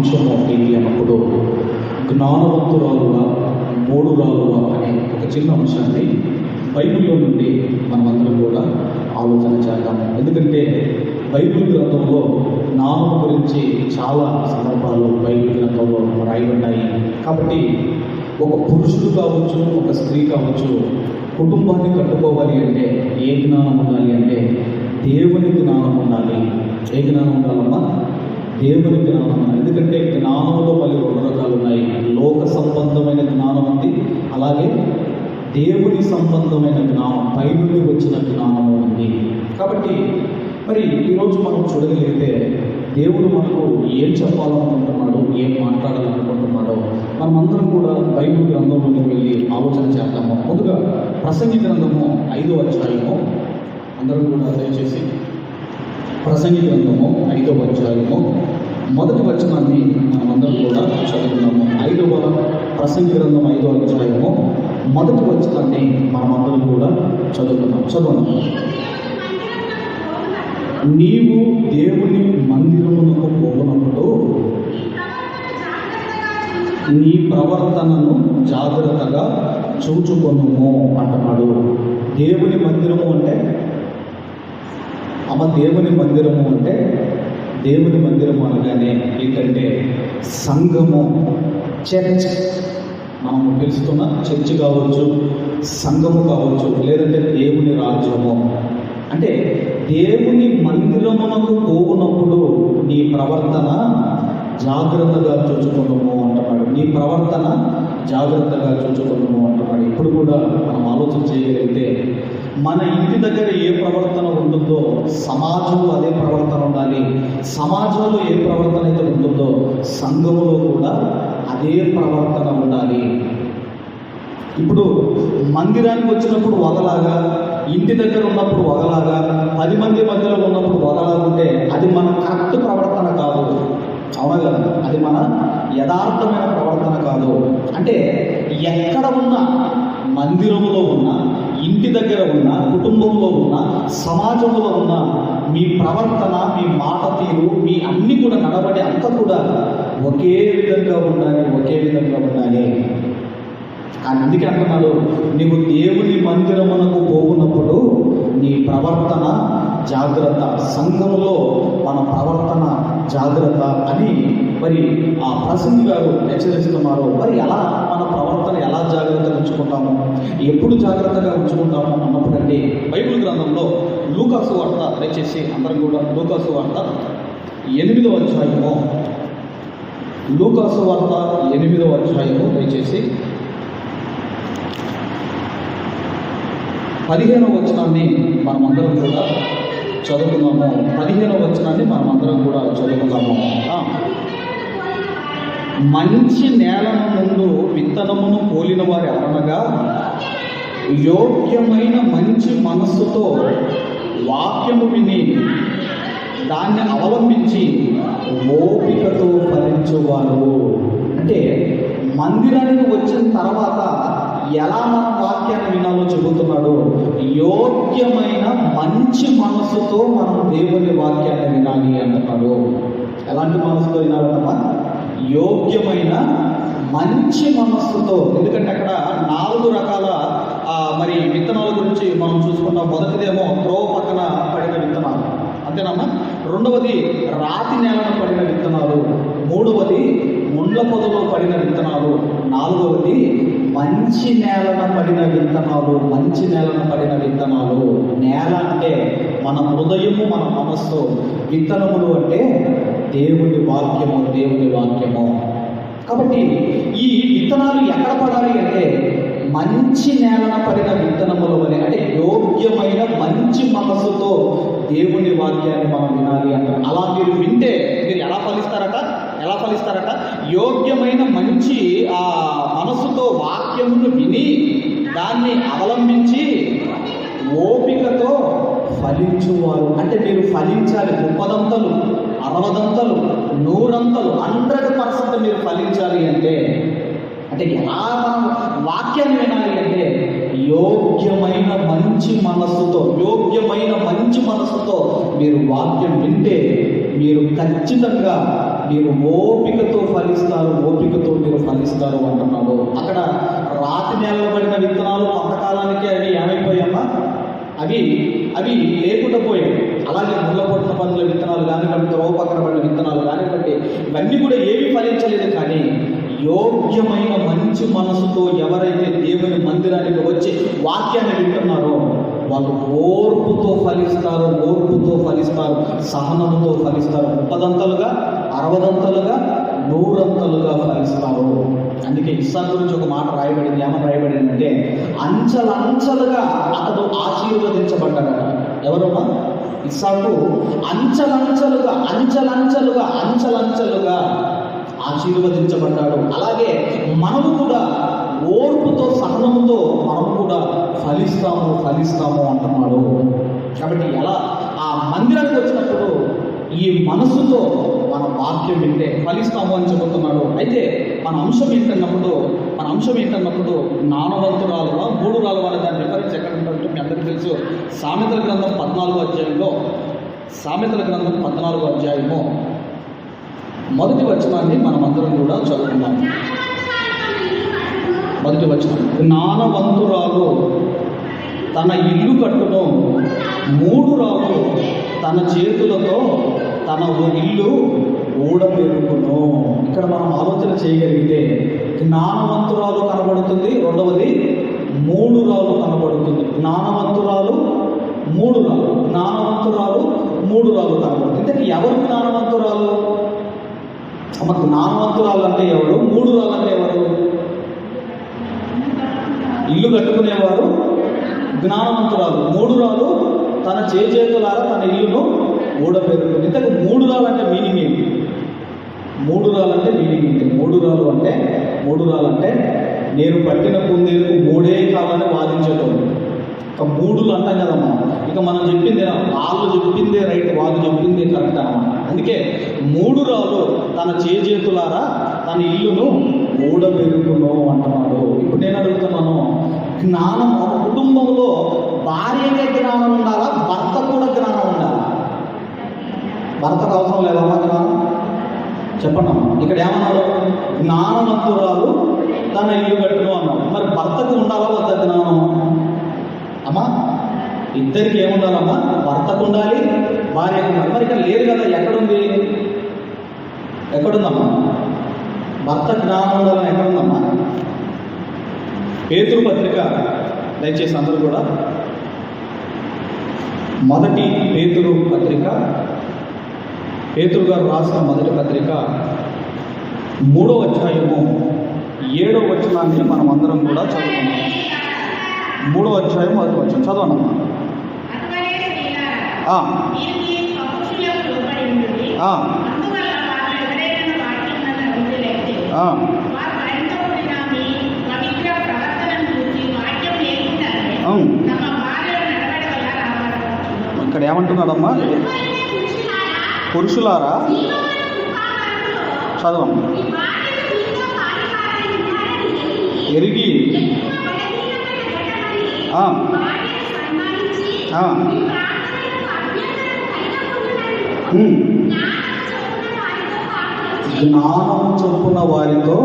మంచము ఏంటి అన్నప్పుడు జ్ఞానవంతురాలుగా మూడు రాలుగా అనే ఒక చిన్న అంశాన్ని బైబిల్లో నుండి మనమందరం కూడా ఆలోచన చేద్దాము. ఎందుకంటే బైబిల్ గ్రంథంలో నామం గురించి చాలా సందర్భాలు బైబిల్ గ్రంథంలో రాయబడ్డాయి. కాబట్టి ఒక పురుషుడు కావచ్చు ఒక స్త్రీ కావచ్చు కుటుంబాన్ని కట్టుకోవాలి అంటే ఏ జ్ఞానం ఉండాలి అంటే దేవుని జ్ఞానం ఉండాలి. ఏ జ్ఞానం ఉండాలమ్మా? దేవుని జ్ఞానం ఎందుకంటే జ్ఞానంలో మళ్ళీ రెండు రకాలు ఉన్నాయి లోక సంబంధమైన జ్ఞానం ఉంది. అలాగే దేవుని సంబంధమైన జ్ఞానం పై నుండి వచ్చిన జ్ఞానం ఉంది. కాబట్టి మరి ఈరోజు మనం చూడగలిగితే దేవుడు మనకు ఏం చెప్పాలనుకుంటున్నాడు ఏం మాట్లాడాలనుకుంటున్నాడో మనమందరం కూడా బైబిల్ నుండి వెళ్ళి ఆలోచన చేద్దాము. ముందుగా ప్రసంగి గ్రంథము ఐదో అధ్యాయము. అందరం కూడా దయచేసి ప్రసంగి గ్రంథము ఐదవ అధ్యాయము మొదటి వచనాన్ని మనమందరం కూడా చదువుకున్నాము. ఐదవ ప్రసంగి గ్రంథం ఐదవ అధ్యాయము. మొదటి వచనాన్ని మనమందరం కూడా చదువుకున్నాం చదువున్నాం నీవు దేవుని మందిరమునకు పోవునప్పుడు నీ ప్రవర్తనను జాగ్రత్తగా చూచుకొనుము అంటున్నాడు. దేవుని మందిరము అంటే అమ్మ దేవుని మందిరము అంటే దేవుని మందిరము అనగానే ఏంటంటే సంఘము. చర్చ్ మనం పిలుస్తున్న చర్చ్ కావచ్చు సంఘము కావచ్చు లేదంటే దేవుని రాజ్యము. అంటే దేవుని మందిరమునకు పోవునప్పుడు నీ ప్రవర్తన జాగ్రత్తగా చూచుకున్నాము అంటున్నాడు. నీ ప్రవర్తన జాగ్రత్తగా చూచుకున్నాము అంటున్నాడు. ఇప్పుడు కూడా మనం ఆలోచన చేయగలిగితే మన ఇంటి దగ్గర ఏ ప్రవర్తన ఉంటుందో సమాజంలో అదే ప్రవర్తన ఉండాలి. సమాజంలో ఏ ప్రవర్తన అయితే ఉంటుందో సంఘంలో కూడా అదే ప్రవర్తన ఉండాలి. ఇప్పుడు మందిరానికి వచ్చినప్పుడు ఒకలాగా ఇంటి దగ్గర ఉన్నప్పుడు ఒకలాగా పది మంది మధ్యలో ఉన్నప్పుడు ఒకలాగా ఉంటే అది మన కరెక్ట్ ప్రవర్తన కాదు. అవునా? కదా అది మన యథార్థమైన ప్రవర్తన కాదు. అంటే ఎక్కడ ఉన్నా మందిరంలో ఉన్న ఇంటి దగ్గర ఉన్న కుటుంబంలో ఉన్న సమాజంలో ఉన్న మీ ప్రవర్తన మీ మాట తీరు మీ అన్ని కూడా నడబడి అంతా కూడా ఒకే విధంగా ఉండాలి ఒకే విధంగా ఉండాలి. అందుకే అంటున్నాడు నీవు దేవుని మందిరమునకు పోకున్నప్పుడు నీ ప్రవర్తన జాగ్రత్త. సంఘంలో మన ప్రవర్తన జాగ్రత్త అని మరి ఆ ప్రసంగి గారు హెచ్చరిస్తున్నారు మరి ఎలా మన ప్రవర్తన ఎలా జాగ్రత్తగా ఉంచుకుంటాము? ఎప్పుడు జాగ్రత్తగా ఉంచుకుంటాము అన్నప్పుడంటే బైబిల్ గ్రంథంలో లూకాసు వార్త దయచేసి అందరం కూడా లూకాసు వార్త ఎనిమిదవ అధ్యాయము. లూకాసు వార్త ఎనిమిదవ అధ్యాయము దయచేసి పదిహేనవ వచనాన్ని మనమందరం కూడా చదువుకుందాము. పదిహేను వచనాన్ని మనమందరం కూడా చదువుకుందాము. మంచి నేలను ముందు విత్తనమును పోలిన వారి ఎవరనగా? యోగ్యమైన మంచి మనస్సుతో వాక్యము విని దాన్ని అవలంబించి ఓపికతో ఫలించేవారు. అంటే మందిరానికి వచ్చిన తర్వాత ఎలా మనం వాక్యాన్ని వినాలో చెబుతున్నాడు యోగ్యమైన మంచి మనసుతో మనం దేవుని వాక్యాన్ని వినాలి అంటున్నాడు. ఎలాంటి మనసుతో వినాలన్నమా? యోగ్యమైన మంచి మనస్సుతో ఎందుకంటే అక్కడ నాలుగు రకాల మరి విత్తనాల గురించి మనం చూసుకున్నాం మొదటిదేమో త్రోవ పక్కన పడిన విత్తనాలు. అంతేనమ్మా? రెండవది రాతి నేలను పడిన విత్తనాలు. మూడవది ముండ్ల పొదలో పడిన విత్తనాలు. నాలుగవది మంచి నేలన పడిన విత్తనాలు మంచి నేలన పడిన విత్తనాలు నేల అంటే మన హృదయము మన మనస్సు. విత్తనములు అంటే దేవుని వాక్యము దేవుని వాక్యము. కాబట్టి ఈ విత్తనాలు ఎక్కడ పడాలి అంటే మంచి నేలన పడిన విత్తనములు అని అంటే యోగ్యమైన మంచి మనసుతో దేవుని వాక్యాన్ని మనం వినాలి అంటారు. అలా మీరు వింటే మీరు ఎలా ఫలిస్తారట? ఎలా ఫలిస్తారట? యోగ్యమైన మంచి ఆ మనసుతో వాక్యమును విని దాన్ని అవలంబించి ఓపికతో ఫలించువారు. అంటే మీరు ఫలించాలి. ముప్పదంతలు అరవదంతలు నూరంతలు హండ్రెడ్ పర్సెంట్ మీరు ఫలించాలి అంటే అంటే ఎలా మనం వాక్యాన్ని వినాలి అంటే యోగ్యమైన మంచి మనస్సుతో యోగ్యమైన మంచి మనస్సుతో మీరు వాక్యం వింటే మీరు ఖచ్చితంగా మీరు ఓపికతో ఫలిస్తారు ఓపికతో మీరు ఫలిస్తారు అంటున్నాడు. అక్కడ రాతి నేలలో పడిన విత్తనాలు కొంతకాలానికి అవి ఏమైపోయామా అవి అవి లేకుండా పోయాయి. అలాగే ముళ్ళ పొట్టిన విత్తనాలు కానివ్వండి త్రోవ పక్కన పడిన విత్తనాలు కానివ్వండి ఇవన్నీ కూడా ఏమీ ఫలించలేదు కానీ యోగ్యమైన మంచి మనసుతో ఎవరైతే దేవుని మందిరానికి వచ్చి వాక్యాన్ని వింటున్నారో వాళ్ళు ఓర్పుతో ఫలిస్తారు ఓర్పుతో ఫలిస్తారు సహనంతో ఫలిస్తారు. ముప్పదంతలుగా అరవదంతలుగా నూరంతలుగా ఫలిస్తారు. అందుకే ఇస్సా గురించి ఒక మాట రాయబడింది ఏమని రాయబడింది అంటే అంచలంచలుగా అతడు ఆశీర్వదించబడ్డాడట ఎవరమ్మా? ఇస్సాకు అంచలంచలుగా అంచలంచలుగా అంచలంచలుగా ఆశీర్వదించబడ్డాడు. అలాగే మనము కూడా ఓర్పుతో సహనముతో మనము కూడా ఫలిస్తాము అంటున్నాడు. కాబట్టి ఎలా? ఆ మందిరానికి వచ్చినప్పుడు ఈ మనసుతో మన వాక్యం వింటే ఫలిస్తాము అని చెబుతున్నాడు. అయితే మన అంశం ఏంటన్నప్పుడు మన అంశం ఏంటన్నప్పుడు నానవంతురాలుగా మూడు రాలు వాళ్ళ దాని రిఫరెన్స్ ఎక్కడ ఉంటుందంటే మీ అందరికీ తెలుసు. సామెతల గ్రంథం పద్నాలుగో అధ్యాయంలో సామెతల గ్రంథం పద్నాలుగో అధ్యాయము మొదటి వచనాన్ని మనం అందరం కూడా చదువుకున్నాం మొదటి వచనం జ్ఞానవంతురాలు. తన ఇల్లు కట్టును. మూడు రాలు తన చేతులతో తన ఇల్లు ఊడబెరుకును ఇక్కడ మనం ఆలోచన చేయగలిగితే జ్ఞానవంతురాలు కనబడుతుంది. రెండవది మూడు రాలు కనబడుతుంది. జ్ఞానవంతురాలు మూడు రాలు జ్ఞానవంతురాలు మూడు రాలు కనబడుతుంది. అంటే ఎవరు జ్ఞానవంతురాలు? అమ్మ జ్ఞానవంతురాలు అంటే ఎవరు? మూడు రాళ్ళు అంటే ఎవరు? ఇల్లు కట్టుకునేవారు. జ్ఞానవంతురాలు మూడు రాలు తన చేతులారా తన ఇల్లును ఊడబెరుగు ఇంతకు మూడు రాలు అంటే మీనింగ్ ఏంటి? మూడు రాలు అంటే మీనింగ్ ఏంటి? మూడు రాలు అంటే మూడు రాలు అంటే నేను పట్టిన కుందేలకు మూడే కావాలని వాదించటం ఇక మూడులు అంటాం కదమ్మా ఇక మనం చెప్పింది వాళ్ళు చెప్పిందే రైట్ వాళ్ళు చెప్పిందే కరెక్ట్ అన్నమాట. అందుకే మూడు రాలు తన చేతులారా తన ఇల్లును ఊడబెరుగును అంటున్నాడు. ఇప్పుడు నేను అడుగుతున్నాను జ్ఞానం ఒక కుటుంబంలో భార్యకే జ్ఞానం ఉండాలా? భర్త కూడా జ్ఞానం ఉండాలా? భర్తకు అవసరం లేదమ్మా జ్ఞానం? చెప్పండి ఇక్కడ ఏమన్నారు? జ్ఞానవంతురాలు తన ఇల్లు కట్టును అన్నారు. మరి భర్తకు ఉండాలా వద్ద జ్ఞానం? అమ్మా ఇద్దరికి ఏముండాలమ్మా? భర్తకు ఉండాలి భార్యకు ఉండాలి. మరి ఇక్కడ లేదు కదా ఎక్కడుంది? ఎక్కడుందమ్మా? భర్త జ్ఞానం ఉండాలని ఎక్కడుందమ్మా? పేతురు పత్రిక దయచేసి అందరూ కూడా మొదటి పేతురు పత్రిక పేతురు గారు రాసిన మొదటి పత్రిక మూడో అధ్యాయము ఏడో వచనాన్ని మనం అందరం కూడా చదువుకున్నాం మూడో అధ్యాయం మొదటి వచనం. చదవనమ్మా ఆ, ఆ, అవును. ఇక్కడ ఏమంటున్నాడమ్మా? పురుషులారా? చదవమ్మా ఎరిగి. ఆ, జ్ఞానము చొప్పున వారితో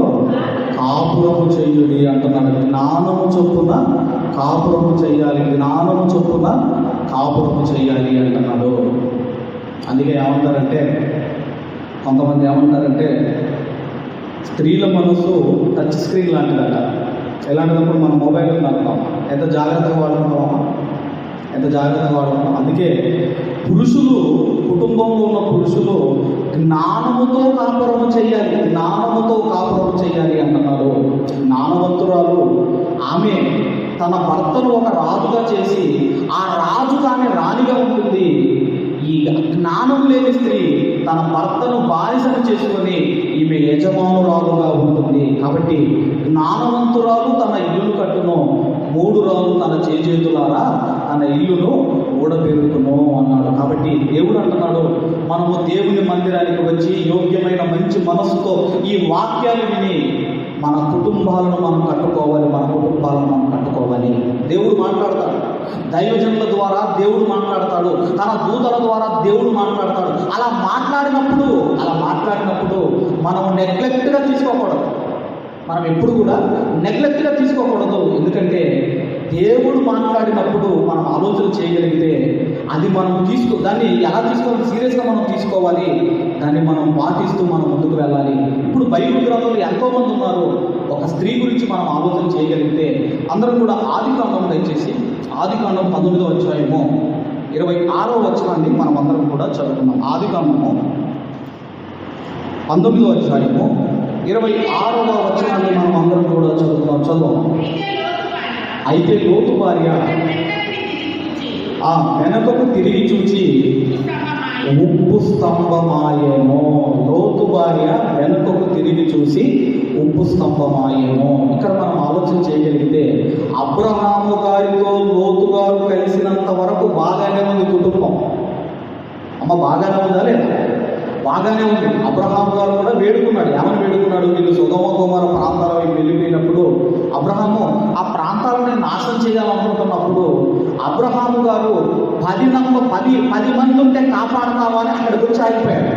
కాపురము చేయుడి అంటున్నాడు. జ్ఞానము చొప్పున కాపురము చేయాలి. జ్ఞానము చొప్పున కాపురము చేయాలి అంటున్నాడు అందుకే ఏమంటారంటే కొంతమంది ఏమంటారంటే స్త్రీల మనసు టచ్ స్క్రీన్ లాంటిదట. ఎలాంటిదప్పుడు మన మొబైల్ ఉందనుకోం ఎంత జాగ్రత్తగా వాడుకుంటామా ఎంత జాగ్రత్తగా వాడుకుంటాం అందుకే పురుషులు కుటుంబంలో ఉన్న పురుషులు జ్ఞానముతో కాపురము చేయాలి. జ్ఞానముతో కాపురము చేయాలి అంటున్నారు. జ్ఞానవంతురాలు ఆమె తన భర్తను ఒక రాజుగా చేసి ఆ రాజు ఆమె రాణిగా ఉంటుంది. ఈ జ్ఞానం లేని స్త్రీ తన భర్తను బానిసను చేసుకొని ఈమె యజమానురాలుగా ఉంటుంది. కాబట్టి జ్ఞానవంతురాలు తన ఇల్లు కట్టును మూడు రాళ్ళు తన చేజేతులారా తన ఇల్లును ఊడబెరుకును అన్నాడు. కాబట్టి దేవుడు అంటున్నాడు మనము దేవుని మందిరానికి వచ్చి యోగ్యమైన మంచి మనస్సుతో ఈ వాక్యాలు విని మన కుటుంబాలను మనం కట్టుకోవాలి మన కుటుంబాలను మనం కట్టుకోవాలి. దేవుడు మాట్లాడతాడు. దైవజనుల ద్వారా దేవుడు మాట్లాడతాడు. తన దూతల ద్వారా దేవుడు మాట్లాడతాడు. అలా మాట్లాడినప్పుడు అలా మాట్లాడినప్పుడు మనం నెగ్లెక్ట్గా తీసుకోకూడదు. మనం ఎప్పుడు కూడా నెగ్లెక్ట్గా తీసుకోకూడదు. ఎందుకంటే దేవుడు మాట్లాడినప్పుడు మనం ఆలోచన చేయగలిగితే అది మనం తీసుకో దాన్ని ఎలా తీసుకోవాలి? సీరియస్గా మనం తీసుకోవాలి. దాన్ని మనం పాటిస్తూ మనం ముందుకు వెళ్ళాలి. ఇప్పుడు బైబిల్ గ్రంథంలో ఎంతోమంది ఉన్నారు. ఒక స్త్రీ గురించి మనం ఆలోచన చేయగలిగితే అందరం కూడా ఆది కాండం దయచేసి ఆది కాండం పంతొమ్మిదో అధ్యాయము ఇరవై ఆరో వచనాన్ని మనం అందరం కూడా చదువుకున్నాం ఆది కాండము పంతొమ్మిదో అధ్యాయము ఇరవై ఆరవ వచనాన్ని మనం అందరం కూడా చదువుతాం చదువు. అయితే లోతు భార్య ఆ వెనకకు తిరిగి చూచి ఉప్పు స్తంభమాయేమో. లోతు భార్య వెనుకకు తిరిగి చూసి ఉప్పు స్తంభమాయేమో. ఇక్కడ మనం ఆలోచన చేయగలిగితే అబ్రహాము గారితో లోతు గారు కలిసినంత వరకు బాగానే ఉంది కుటుంబం. అమ్మ బాగానే ఉందా లేదా? బాగానే ఉంది. అబ్రహాం గారు కూడా వేడుకున్నాడు. ఏమని వేడుకున్నాడు? వీళ్ళు సుగమ కుమార ప్రాంతాల వెళ్ళిపోయినప్పుడు అబ్రహాము ఆ నాశనం చేయాలనుకుంటున్నప్పుడు అబ్రహాము గారు పది నమ్మ పది పది మంది ఉంటే కాపాడతావా అని అక్కడికి వచ్చి ఆగిపోయాడు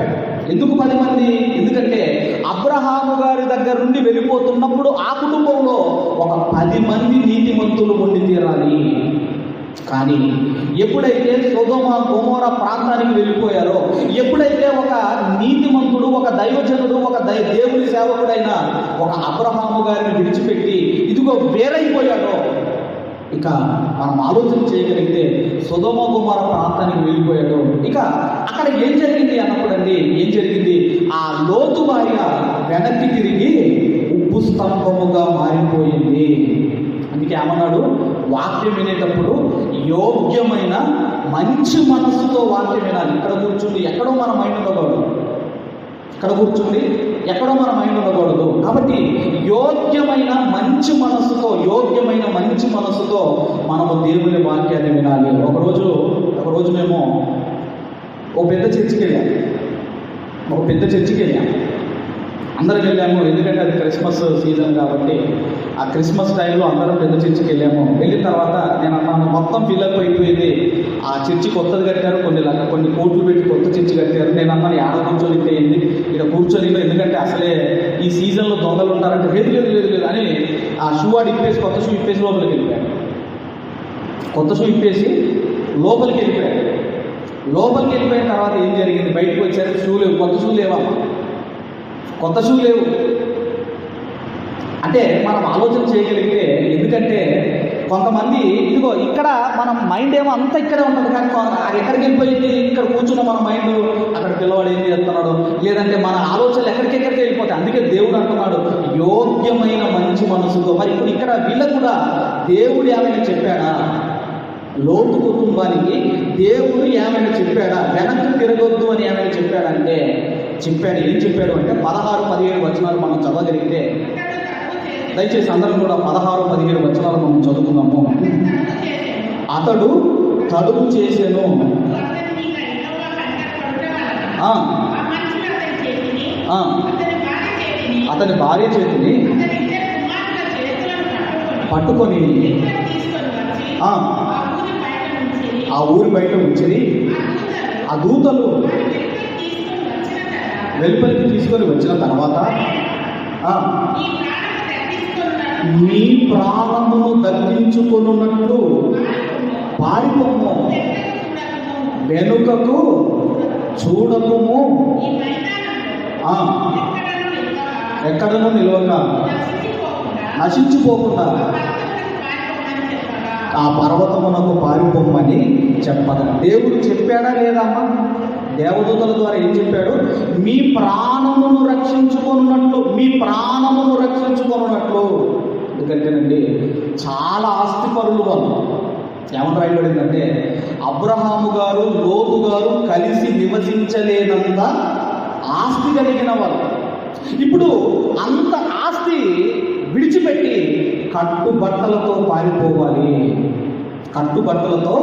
ఎందుకు పది మంది? ఎందుకంటే అబ్రహాము గారి దగ్గర నుండి వెళ్ళిపోతున్నప్పుడు ఆ కుటుంబంలో ఒక పది మంది నీతిమంతులు ఉండి తీరాలి. కానీ ఎప్పుడైతే సుగమ గోమోర ప్రాంతానికి వెళ్ళిపోయారో ఎప్పుడైతే ఒక నీతిమంతుడు ఒక దైవజనుడు ఒక దై దేవుని సేవకుడైన ఒక అబ్రహాము గారిని విడిచిపెట్టి ఇదిగో వేరైపోయాడో ఇక మనం ఆలోచన చేయగలిగితే సుధమ కుమార ప్రాంతానికి వెళ్ళిపోయాడు ఇక అక్కడ ఏం జరిగింది అన్నప్పుడండి ఏం జరిగింది? ఆ లోతు భార్య వెనక్కి తిరిగి ఉప్పు స్తంభముగా మారిపోయింది. అందుకే ఏమన్నాడు? వాక్యం వినేటప్పుడు యోగ్యమైన మంచి మనస్సుతో వాక్యం వినాలి. ఇక్కడ కూర్చుండి ఎక్కడో మన మైండ్ ఉండకూడదు ఇక్కడ కూర్చుండి ఎక్కడో మన మైండ్ ఉండకూడదు. కాబట్టి యోగ్యమైన మంచి మనస్సుతో యోగ్యమైన మంచి మనస్సుతో మనము దేవుని వాక్యాన్ని వినాలి. ఒకరోజు ఒకరోజు మేము ఒక పెద్ద చర్చికి వెళ్ళాం. ఒక పెద్ద చర్చికి వెళ్ళాం. అందరం వెళ్ళాము. ఎందుకంటే అది క్రిస్మస్ సీజన్ కాబట్టి ఆ క్రిస్మస్ టైంలో అందరం పెద్ద చర్చికి వెళ్ళాము. వెళ్ళిన తర్వాత నేను అన్నాను మొత్తం ఫిల్అప్ అయిపోయింది. ఆ చర్చి కొత్తది కట్టారు కొన్ని కొన్ని కోట్లు పెట్టి కొత్త చర్చి కట్టారు. నేను అన్నాను ఆడ కూర్చొని అయింది ఇక్కడ కూర్చొని ఎందుకంటే అసలే ఈ సీజన్లో దొంగలు ఉంటారంటే లేదు లేదు లేదు లేదు అని ఆ షూ ఆడి ఇప్పేసి కొత్త షూ ఇప్పేసి లోపలికి వెళ్ళిపోయాడు. కొత్త షూ ఇప్పేసి లోపలికి వెళ్ళిపోయాడు. లోపలికి వెళ్ళిపోయిన తర్వాత ఏం జరిగింది? బయటకు వచ్చారు షూ లేవు కొత్త షూ లేవా? కొత్త షూ లేవు. అంటే మనం ఆలోచన చేయగలిగితే ఎందుకంటే కొంతమంది ఇదిగో ఇక్కడ మన మైండ్ ఏమో అంతా ఇక్కడే ఉంటుంది కానీ అది ఎక్కడికి వెళ్ళిపోయింది? ఇక్కడ కూర్చున్న మన మైండ్ అక్కడ పిల్లవాడు ఏం చేస్తున్నాడు? లేదంటే మన ఆలోచనలు ఎక్కడికెక్కడికి వెళ్ళిపోతాయి? అందుకే దేవుడు అంటున్నాడు యోగ్యమైన మంచి మనసుతో మరి ఇప్పుడు ఇక్కడ వీళ్ళకు కూడా దేవుడు ఏమైనా చెప్పాడా? లోతు కుటుంబానికి దేవుడు ఏమైనా చెప్పాడా? వెనక్కి తిరగొద్దు అని ఏమైనా చెప్పాడంటే చెప్పాడు. ఏం చెప్పాడు అంటే పదహారు పదిహేడు వచనాలు మనం చదవగలిగితే దయచేసి అందరం కూడా పదహారు పదిహేడు వచనాలు మనం చదువుకున్నాము అతడు తడుపు చేసేను. అతని భార్య చేతిని పట్టుకొని ఆ, ఊరి బయట ఉంచి ఆ దూతలు వెలుపలికి తీసుకొని వచ్చిన తర్వాత నీ ప్రాణమును దక్కించుకొనున్నట్లు పారిపోము. వెనుకకు చూడకుము. ఆ, ఎక్కడనూ నిలవక నశించిపోకుండా ఆ పర్వతమునకు పారిపోమని చెప్పదు దేవుడు చెప్పాడా లేదమ్మా దేవదూతల ద్వారా ఏం చెప్పాడు? మీ ప్రాణమును రక్షించుకున్నట్లు మీ ప్రాణమును రక్షించుకున్నట్లు ఎందుకంటేనండి చాలా ఆస్తిపరులు వాళ్ళు. ఏమని రాయబడిందంటే అబ్రహాము గారు లోతు గారు కలిసి నివసించలేనంత ఆస్తి కలిగిన వాళ్ళు. ఇప్పుడు అంత ఆస్తి విడిచిపెట్టి కట్టుబట్టలతో పారిపోవాలి. కట్టుబట్టలతో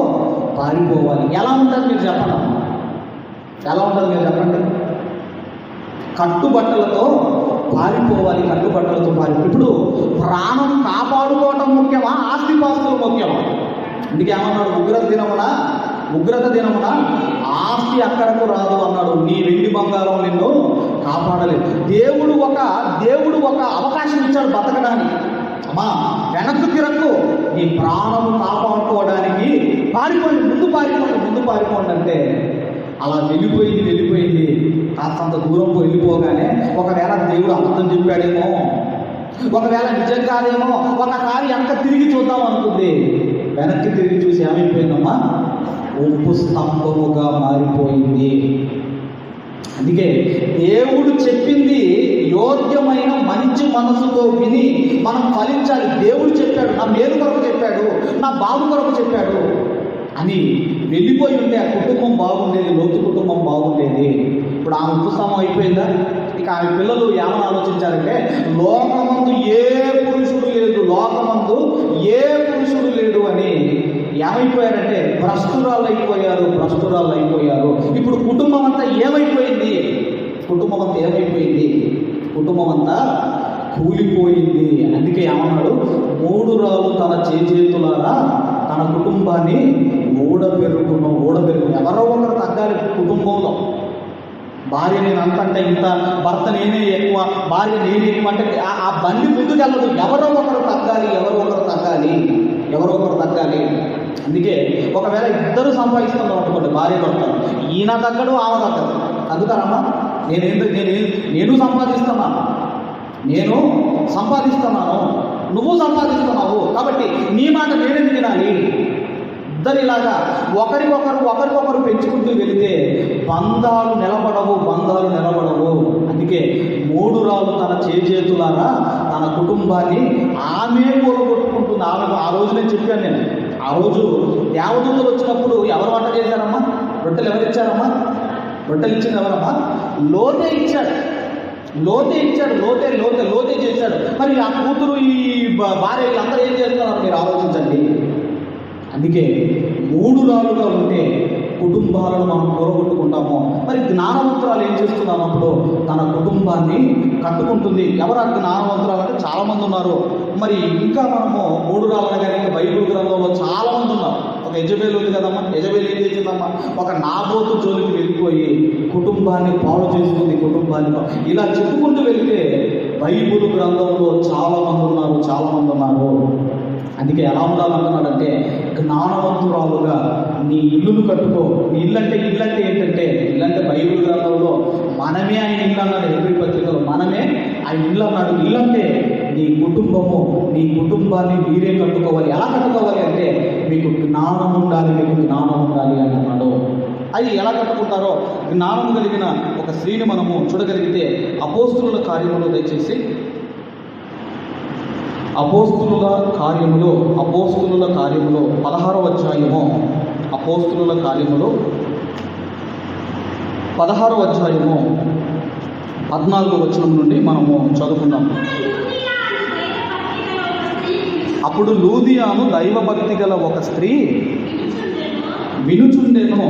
పారిపోవాలి. ఎలా ఉంటుంది మీరు చెప్పడం ఎలా ఉంటుంది మీరు చెప్పండి? కట్టుబట్టలతో పారిపోవాలి కట్టుబట్టలతో పారి ఇప్పుడు ప్రాణం కాపాడుకోవటం ముఖ్యమా? ఆస్తిపాస్తులు ముఖ్యమా? అందుకే ఏమన్నాడు? ఉగ్రత దినమున ఉగ్రత దినమున ఆస్తి అక్కడకు రాదు అన్నాడు. నీ వెండి బంగారం నిన్ను కాపాడలేదు. దేవుడు ఒక దేవుడు ఒక అవకాశం ఇచ్చాడు బతకడానికి. అమ్మా వెనక్కు తిరక్కు. నీ ప్రాణం కాపాడుకోవడానికి పారిపోండి ముందు పారిపోండి ముందు పారిపోండి అంటే అలా వెళ్ళిపోయింది వెళ్ళిపోయింది. కాస్తంత దూరం వెళ్ళిపోగానే ఒకవేళ దేవుడు అబద్ధం చెప్పాడేమో ఒకవేళ నిజం కాదేమో ఒకసారి ఎంత తిరిగి చూద్దాం అనుకుంది. వెనక్కి తిరిగి చూసి ఏమైపోయిందమ్మా? ఉప్పు స్తంభముగా మారిపోయింది. అందుకే దేవుడు చెప్పింది యోగ్యమైన మంచి మనసుతో విని మనం ఫలించాలి. దేవుడు చెప్పాడు నా మేలు కొరకు చెప్పాడు నా బాబు కొరకు చెప్పాడు. అని వెళ్ళిపోయి ఉంటే ఆ కుటుంబం బాగుండేది లోతు కుటుంబం బాగుండేది. ఇప్పుడు ఆమె ఉపశమం అయిపోయిందా? ఇక ఆమె పిల్లలు ఏమని ఆలోచించారంటే లోకమందు ఏ పురుషుడు లేదు లోకమందు ఏ పురుషుడు లేడు అని ఏమైపోయారంటే భ్రష్టురాలు అయిపోయారు భ్రష్టురాలు అయిపోయారు ఇప్పుడు కుటుంబం అంతా ఏమైపోయింది? కుటుంబం అంతా ఏమైపోయింది? కుటుంబం అంతా కూలిపోయింది. అందుకే ఏమన్నాడు? మూడు రాళ్ళు తన చేతులారా తన కుటుంబాన్ని ఊడబెరుగును ఊడబెరుగు ఎవరో ఒకరు తగ్గాలి కుటుంబంలో. భార్య నేను అంత అంటే ఇంత భర్త నేనే ఎక్కువ భార్య నేనే ఎక్కువ అంటే ఆ- బండి ముందుకెళ్ళదు. ఎవరో ఒకరు తగ్గాలి ఎవరో ఒకరు తగ్గాలి ఎవరో ఒకరు తగ్గాలి. అందుకే ఒకవేళ ఇద్దరు సంపాదిస్తున్నారు అనుకోండి భార్య భర్త. ఈయన తగ్గడు ఆమె తగ్గదు. తగ్గుతారమ్మా నేనేం నేను నేను సంపాదిస్తున్నాను నేను సంపాదిస్తున్నాను. నువ్వు సంపాదిస్తున్నావు. కాబట్టి నీ మాట నేనేం వినాలి? ఇద్దరిలాగా ఒకరికొకరు ఒకరికొకరు పెంచుకుంటూ వెళితే బంధాలు నిలబడవు బంధాలు నిలబడవు. అందుకే మూడు రాళ్ళు తన చేతులారా తన కుటుంబాన్ని ఆమె కూలగొట్టుకుంటుంది. ఆమె ఆ రోజు నేను చెప్పాను నేను. ఆ రోజు దేవదూతలు వచ్చినప్పుడు ఎవరు వంట చేశారమ్మా? రొట్టెలు ఎవరు ఇచ్చారమ్మా? రొట్టెలు ఇచ్చింది ఎవరమ్మా? లోతే ఇచ్చాడు. లోతే ఇచ్చాడు లోతే లోతే లోతే చేశాడు. మరి ఆ కూతురు ఈ భార్య వీళ్ళందరూ ఏం చేస్తున్నారు మీరు ఆలోచించండి. అందుకే మూడు రాళ్ళుగా ఉంటే కుటుంబాలను మనం కూరగొట్టుకుంటాము మరి జ్ఞానవంతురాలు ఏం చేస్తున్నాం అప్పుడు? తన కుటుంబాన్ని కట్టుకుంటుంది. ఎవరు ఆ జ్ఞానవంతురాలు అంటే చాలామంది ఉన్నారు. మరి ఇంకా మనము మూడు రాళ్ళ కానీ బైబిల్ గ్రంథంలో చాలా మంది ఉన్నారు. ఒక యజబేలు ఉంది కదమ్మా? యజబేలు ఏం చేసిందమ్మా? ఒక నాబోతు జోలికి వెళ్ళిపోయి కుటుంబాన్ని పాడు చేసుకుంది కుటుంబాన్ని ఇలా చెప్పుకుంటూ వెళ్తే బైబుల్ గ్రంథంలో చాలా మంది ఉన్నారు చాలా మంది ఉన్నారు. అందుకే ఎలా ఉండాలంటున్నాడంటే జ్ఞానవంతురాలుగా నీ ఇల్లును కట్టుకో. నీ ఇల్లు అంటే ఇల్లు అంటే ఏంటంటే ఇల్లు అంటే బైబిల్ గ్రంథంలో మనమే ఆయన ఇల్లు అన్నాడు ఎవ్రీ పత్రికలో మనమే ఆయన ఇల్లు అన్నాడు. ఇల్లు అంటే నీ కుటుంబము నీ కుటుంబాన్ని మీరే కట్టుకోవాలి. ఎలా కట్టుకోవాలి అంటే మీకు జ్ఞానం ఉండాలి మీకు జ్ఞానం ఉండాలి అని అన్నాడు. అది ఎలా కట్టుకుంటారో జ్ఞానం కలిగిన ఒక స్త్రీని మనము చూడగలిగితే అపోస్తుల కార్యములు దయచేసి అపోస్తుల కార్యములు అపోస్తుల కార్యములు పదహారవ అధ్యాయము. అపోస్తుల కార్యములు పదహారవ అధ్యాయము. పద్నాలుగు వచనం నుండి మనము చదువుకున్నాము అప్పుడు లూదియాను దైవభక్తి గల ఒక స్త్రీ వినుచుండెను.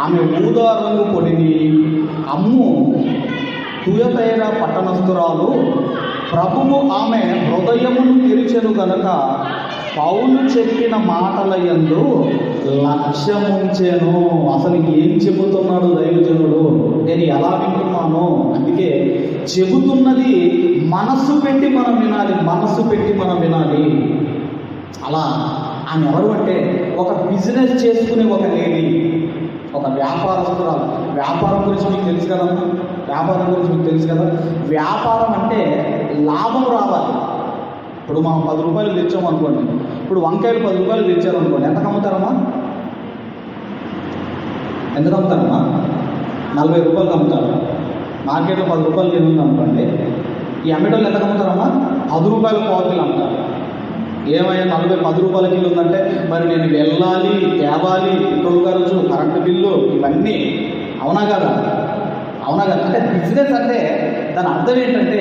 ఆమె ఊదా రంగు పొడిని అమ్ము తుయతైన పట్టణస్థురాలు ప్రభువు ఆమె హృదయమును తెరిచెను గనక పౌలు చెప్పిన మాటల ఎందు లక్ష్యముంచాను. అసలు ఏం చెబుతున్నాడు దైవజనుడు? నేను ఎలా వింటున్నాను? అందుకే చెబుతున్నది మనస్సు పెట్టి మనం వినాలి మనస్సు పెట్టి మనం వినాలి. అలా ఆమె ఎవరు అంటే ఒక బిజినెస్ చేసుకునే ఒక లేడీ ఒక వ్యాపారస్తురాలు. వ్యాపారం గురించి మీకు తెలుసు కదా వ్యాపారం గురించి మీకు తెలుసు కదా? వ్యాపారం అంటే లాభం రావాలి. ఇప్పుడు మనం పది రూపాయలు తెచ్చాం అనుకోండి. ఇప్పుడు వంకాయలు పది రూపాయలు తెచ్చారు అనుకోండి. ఎంత అమ్ముతారమ్మా ఎంత అమ్ముతారమ్మా నలభై రూపాయలు అమ్ముతారు మార్కెట్లో పది రూపాయలు తిరుగుతుంది అనుకోండి. ఈ అమ్మేటోళ్ళు ఎంత అమ్ముతారమ్మా పది రూపాయలు పావుకిలు అమ్ముతారు. ఏమైనా నలభై పది రూపాయల కిలో ఉందంటే మరి నేను వెళ్ళాలి తేవాలి పెట్రోల్ ఖర్చు కరెంటు బిల్లు ఇవన్నీ. అవునా కదా? అవునా కదా? అంటే బిజినెస్ అంటే దాని అర్థం ఏంటంటే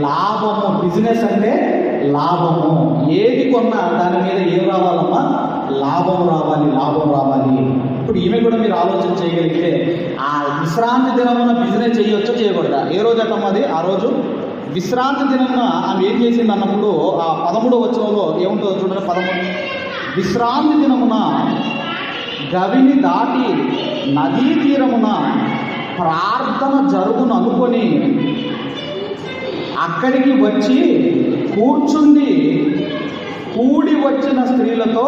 లాభము. బిజినెస్ అంటే లాభము. ఏది కొన్నా దాని మీద ఏం రావాలమ్మా? లాభం రావాలి లాభం రావాలి. ఇప్పుడు ఈమె కూడా మీరు ఆలోచన చేయగలిగితే ఆ విశ్రాంతి దినమున బిజినెస్ చేయొచ్చో చేయకూడదా? ఏ రోజు అది? ఆ రోజు? విశ్రాంతి దినమున ఆమె ఏం చేసింది అన్నప్పుడు ఆ పదమూడో వచ్చినంలో ఏముంటుందో చూడండి పదమూడు. విశ్రాంతి దినమున గవిని దాటి నదీ తీరమున ప్రార్థన జరుగును అనుకొని అక్కడికి వచ్చి కూర్చుండి కూడి వచ్చిన స్త్రీలతో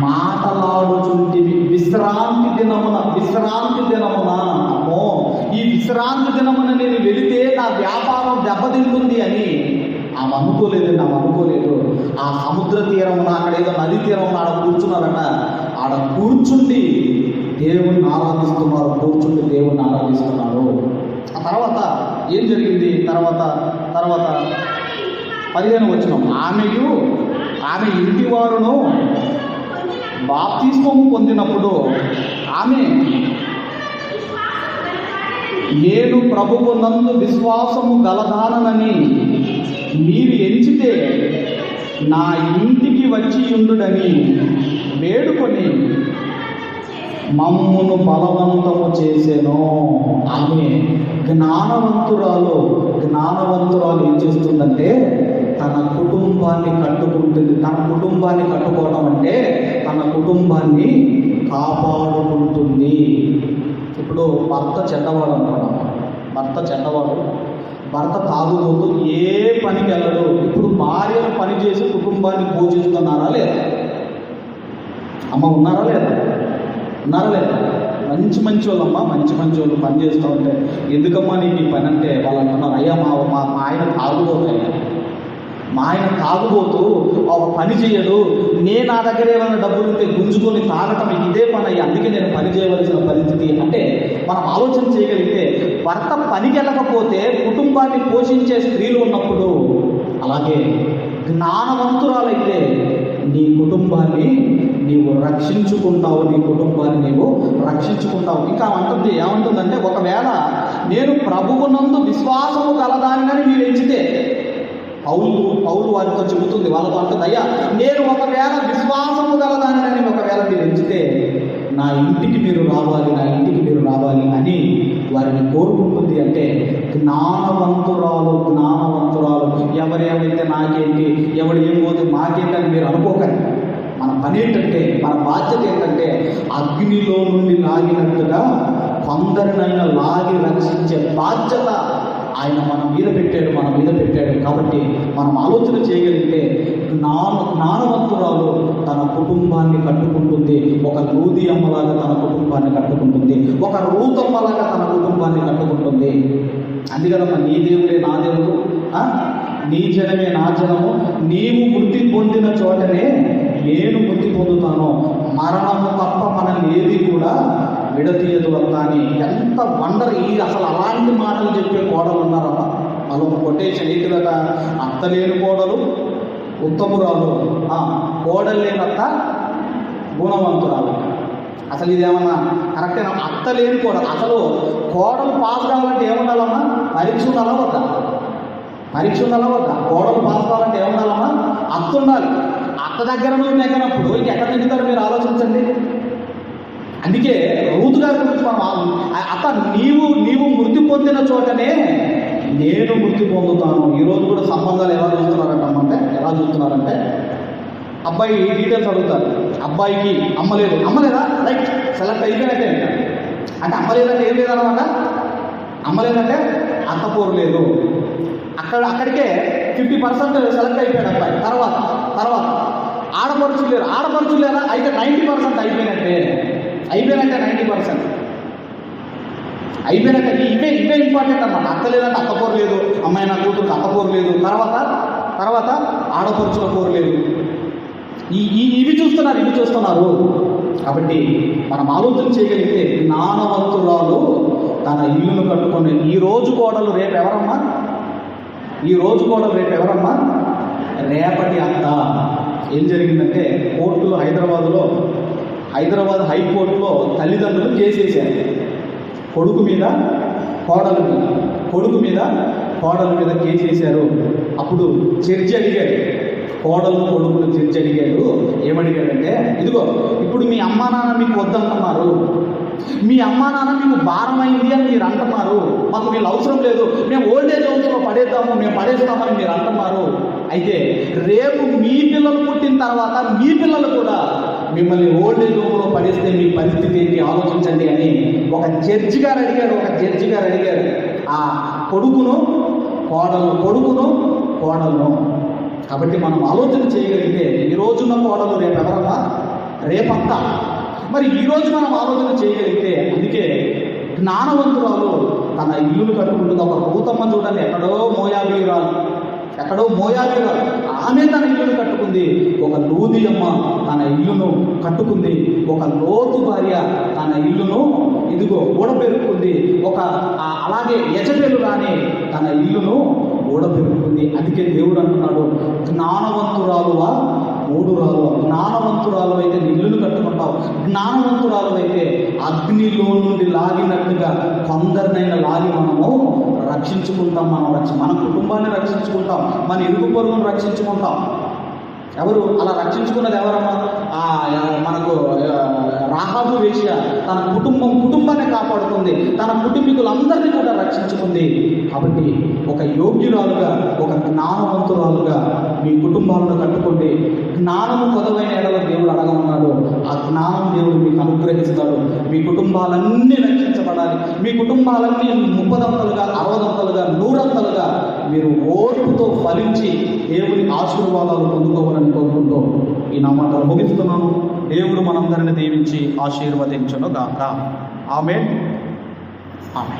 మాటలాడుచుంటివి. విశ్రాంతి దినమున విశ్రాంతి దినమున అమ్మో ఈ విశ్రాంతి దినమున నేను వెళితే నా వ్యాపారం దెబ్బతింటుంది అని ఆమె అనుకోలేదు ఆమె అనుకోలేదు. ఆ సముద్ర తీరమున అక్కడ ఏదో నది తీరమున ఆడ కూర్చున్నారట. ఆడ కూర్చుండి దేవుణ్ణి ఆరాధిస్తున్నారు కూర్చుండి దేవుణ్ణి ఆరాధిస్తున్నారు. ఆ తర్వాత ఏం జరిగింది? తర్వాత తర్వాత పదిహేను వచ్చిన ఆమెయు ఆమె ఇంటి వారును బాప్తిస్మము పొందినప్పుడు ఆమె నేను ప్రభువు నందు విశ్వాసము గలదానని మీరు ఎంచితే నా ఇంటికి వచ్చి ఉండుడని వేడుకొని మమ్మును బలవంతము చేసేను. ఆమె జ్ఞానవంతురాలు జ్ఞానవంతురాలు ఏం చేస్తుందంటే తన కుటుంబాన్ని కట్టుకుంటుంది. తన కుటుంబాన్ని కట్టుకోవడం అంటే తన కుటుంబాన్ని కాపాడుకుంటుంది. ఇప్పుడు భర్త చెడ్డవాడు అనుకున్నాం భర్త చెడ్డవాడు. భర్త తాగుబోతూ ఏ పనికి వెళ్ళడు. ఇప్పుడు భార్యను పని చేసి కుటుంబాన్ని పోషిస్తున్నారా లేదా? అమ్మ ఉన్నారా లేదా? నరలేదు మంచి మంచి వాళ్ళమ్మా మంచి మంచి వాళ్ళు పని చేస్తూ ఉంటే. ఎందుకమ్మా నీకు ఈ పని అంటే? వాళ్ళు అంటున్నారు అయ్యా మా మా ఆయన తాగుబోతాయ్యా. మా ఆయన తాగుబోతూ ఒక పని చేయడు నేను నా దగ్గర ఏమైనా డబ్బులు ఉంటే గుంజుకొని తాగటం ఇదే పని అయ్యి అందుకే నేను పని చేయవలసిన పరిస్థితి. అంటే మనం ఆలోచన చేయగలిగితే భర్త పనికి వెళ్ళకపోతే కుటుంబాన్ని పోషించే స్త్రీలు ఉన్నప్పుడు అలాగే జ్ఞానవంతురాలైతే నీ కుటుంబాన్ని నీవు రక్షించుకుంటావు నీ కుటుంబాన్ని నీవు రక్షించుకుంటావు. ఇంకా అంటుంది ఏమంటుందంటే ఒకవేళ నేను ప్రభువునందు విశ్వాసము కలదానినని మీరు ఎంచితే పౌలు పౌలు వారితో చెబుతుంది వాళ్ళతో అంటుంది అయ్యా నేను ఒకవేళ విశ్వాసము గలదానిని ఒకవేళ మీరు ఎంచితే నా ఇంటికి మీరు రావాలి నా ఇంటికి మీరు రావాలి అని వారిని కోరుకుంటుంది అంటే జ్ఞానవంతురాలు జ్ఞానవంతురాలు ఎవరేమైతే నాకేంటి ఎవడు ఏం పోతే మాకేంటని మీరు అనుకోకండి. మన పని ఏంటంటే మన బాధ్యత ఏంటంటే అగ్నిలో నుండి లాగినట్టుగా కొందరినైనా లాగి రక్షించే బాధ్యత ఆయన మన మీద పెట్టాడు మన మీద పెట్టాడు. కాబట్టి మనం ఆలోచన చేయగలిగితే జ్ఞాన జ్ఞానవంతురాలు తన కుటుంబాన్ని కట్టుకుంటుంది. ఒక లూది అమ్మలాగా తన కుటుంబాన్ని కట్టుకుంటుంది. ఒక రూతమ్మలాగా తన కుటుంబాన్ని కట్టుకుంటుంది. అందుకనమ్మా నీ దేవుడే నా దేవుడు. నీ జనమే నా జనము. నీవు మృతి పొందిన చోటనే నేను మృతి పొందుతాను మరణము తప్ప మనల్ని ఏది కూడా విడతీయదు అక్క అని ఎంత వండర్ ఈ అసలు అలాంటి మాటలు చెప్పే కోడలు ఉన్నారమ్మా వాళ్ళు ఒక కొటేషన్ ఏంటిదట అత్త లేని కోడలు ఉత్తమురాలు. కోడలు లేనత్త గుణవంతురాలు. అసలు ఇది ఏమన్నా కరెక్టేనా? అత్త లేని కోడలు. అసలు కోడలు పాస్ కావాలంటే ఏముండాలమ్మా? పరీక్ష ఉండాలా వద్దా పరీక్ష ఉండాలా వద్దా కోడలు పాస్ కావాలంటే ఏముండాలమ్మా? అత్త ఉండాలి అత్త దగ్గర నువ్వు నెగ్గనప్పుడు ఇంకెక్కడ నెగ్గుతారు మీరు ఆలోచించండి. అందుకే రూతు గారి గురించి మనం అత్త నీవు నీవు మృతి పొందిన చోటనే నేను మృతి పొందుతాను. ఈరోజు కూడా సంబంధాలు ఎలా చూస్తున్నారంటే ఎలా చూస్తున్నారంటే అబ్బాయి డీటెయిల్స్ అడుగుతారు. అబ్బాయికి అమ్మలేదు అమ్మలేదా రైట్ సెలెక్ట్ అయిపోయినట్టే అంటే అమ్మలేదంటే ఏం లేదన్నమాట? అమ్మలేదంటే అత్తపోరు లేదు. అక్కడ అక్కడికే ఫిఫ్టీ పర్సెంట్ సెలెక్ట్ అయిపోయాడు అబ్బాయి. తర్వాత తర్వాత. ఆడపడుచులు లేరు. ఆడపడుచులు లేరా? అయితే నైంటీ పర్సెంట్ అయిపోయినట్టే. అయిపోయినట్టే నైంటీ పర్సెంట్. అయిపోయినట్టే. ఇవే ఇవే ఇంపార్టెంట్ అన్నమాట. అక్క లేదంటే అక్క పోరు లేదు. అమ్మాయి నా కూతురు అక్క పోరు లేదు. తర్వాత తర్వాత ఆడపడుచుల పోరు లేదు. ఈ ఇవి చూస్తున్నారు ఇవి చూస్తున్నారు. కాబట్టి మనం ఆలోచన చేయగలిగితే నానవంతురాలు తన ఇల్లును కట్టుకునే ఈ రోజు కోడలు రేపు ఎవరమ్మా? ఈ రోజు కోడలు రేపు ఎవరమ్మా? రేపటి అత్త. ఏం జరిగిందంటే కోర్టులో హైదరాబాద్లో హైదరాబాద్ హైకోర్టులో తల్లిదండ్రులు కేసేసారు కొడుకు మీద కోడలు మీద. కొడుకు మీద కోడల మీద కేసు వేశారు. అప్పుడు చర్చి అడిగాడు. కోడలు కొడుకులు చర్చి అడిగాడు ఏమడిగాడంటే ఇదిగో ఇప్పుడు మీ అమ్మా నాన్న మీకు వద్దంటున్నారు మీ అమ్మా నాన్న మీకు భారమైంది అని మీరు అంటున్నారు. మాకు వీళ్ళు అవసరం లేదు. మేము ఓల్డ్ ఏజ్ హోమ్స్లో పడేస్తాము మేము పడేస్తామని మీరు అంటున్నారు. అయితే రేపు మీ పిల్లలు పుట్టిన తర్వాత మీ పిల్లలు కూడా మిమ్మల్ని ఓల్డ్ ఏజ్ హోమ్లో పడేస్తే మీ పరిస్థితి ఏంటి ఆలోచించండి అని ఒక జడ్జి గారు అడిగారు ఒక జడ్జి గారు అడిగారు. ఆ కొడుకును కోడలు కొడుకును కోడలను. కాబట్టి మనం ఆలోచన చేయగలిగితే ఈ కోడలు రేపు ఎవరమ్మా రేపంతా మరి ఈరోజు మనం ఆలోచన చేయగలిగితే అందుకే జ్ఞానవంతురాలు తన ఇల్లును కట్టుకుంటుంది. ఒక భూతమ్మ చూడండి ఎక్కడో మోయాబీరాలు ఎక్కడో మోయాబీరాలు ఆమె తన ఇల్లును కట్టుకుంది. ఒక లూదియమ్మ తన ఇల్లును కట్టుకుంది. ఒక లోతు భార్య తన ఇల్లును ఇదిగో ఊడపెరుక్కుంది ఒక అలాగే యజబెలు రాని తన ఇల్లును ఊడపెరుక్కుంది అందుకే దేవుడు అంటున్నాడు జ్ఞానవంతురాలువా? మూడు రాలు జ్ఞానవంతురాలు అయితే నిల్లులు ఇల్లును కట్టుకుంటావు. జ్ఞానవంతురాలు అయితే అగ్నిలో నుండి లాగినట్టుగా కొందరినైనా లాగి మనము రక్షించుకుంటాం మనం రక్ష మన కుటుంబాన్ని రక్షించుకుంటాం మన ఇరుగు పొరుగును రక్షించుకుంటాం. ఎవరు అలా రక్షించుకున్నది ఎవరమ్మా? ఆ మనకు రాహాబు వేశ్య తన కుటుంబం కుటుంబాన్ని కాపాడుతుంది. తన కుటుంబీకులందరినీ కూడా రక్షించుకుంది. కాబట్టి ఒక యోగ్యురాలుగా ఒక జ్ఞానవంతురాలుగా మీ కుటుంబాలను కట్టుకోండి జ్ఞానము కొదవైన ఎడలో దేవుడు అడగమన్నాడు ఆ జ్ఞానం దేవుడు మీకు అనుగ్రహిస్తాడు. మీ కుటుంబాలన్నీ రక్షించబడాలి. మీ కుటుంబాలన్నీ ముప్పదంతలుగా అరవదంతలుగా నూరంతలుగా మీరు ఓర్పుతో ఫలించి దేవుని ఆశీర్వాదాలు పొందుకోవాలని కోరుకుంటూ ఈ నా మాటలు ముగిస్తున్నాను దేవుడు మనందరిని దీవించి ఆశీర్వదించను గాక ఆమె ఆమె